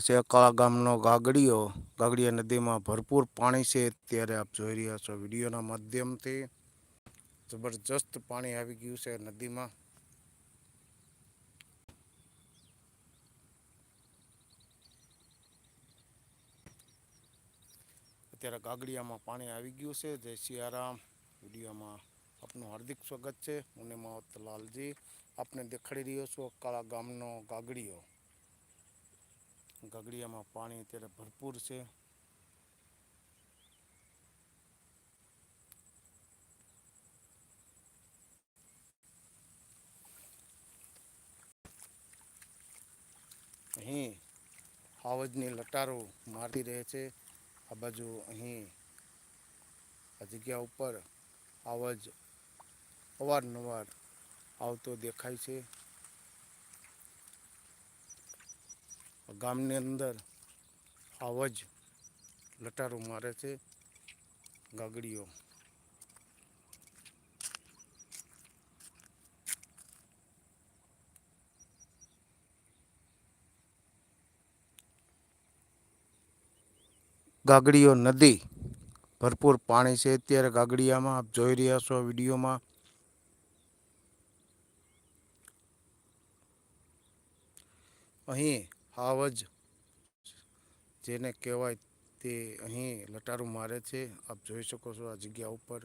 છે કાળા ગામનો ગાગડીયો, ગાગડીયા નદીમાં ભરપૂર પાણી છે અત્યારે આપ જોઈ રહ્યા છો વિડીયોના માધ્યમથી. જબરજસ્ત પાણી આવી ગયું છે નદીમાં. અત્યારે ગાગડિયામાં પાણી આવી ગયું છે. જય સિયારામ. વિડીયોમાં આપનું હાર્દિક સ્વાગત છે. હું માવત લાલજી. આપને દેખાડી રહ્યો છું અકાળા ગામનો ગાગડીયો. ગાગડિયામાં પાણી અત્યારે ભરપૂર છે. અહીં આવજની લટારો મારી રહે છે. આ બાજુ અહીં આ જગ્યા ઉપર આવજ અવારનવાર આવતો દેખાય છે. ગામની અંદર આવજ લટારો મારે છે ગાગડીઓ. ગાગડીઓ નદી ભરપૂર પાણી છે. અત્યારે ગાગડિયામાં આપ જોઈ રહ્યા છો વિડીયોમાં. અહીં આવજ જેને કહેવાય તે અહીં લટારું મારે છે. આપ જોઈ શકો છો આ જગ્યા ઉપર.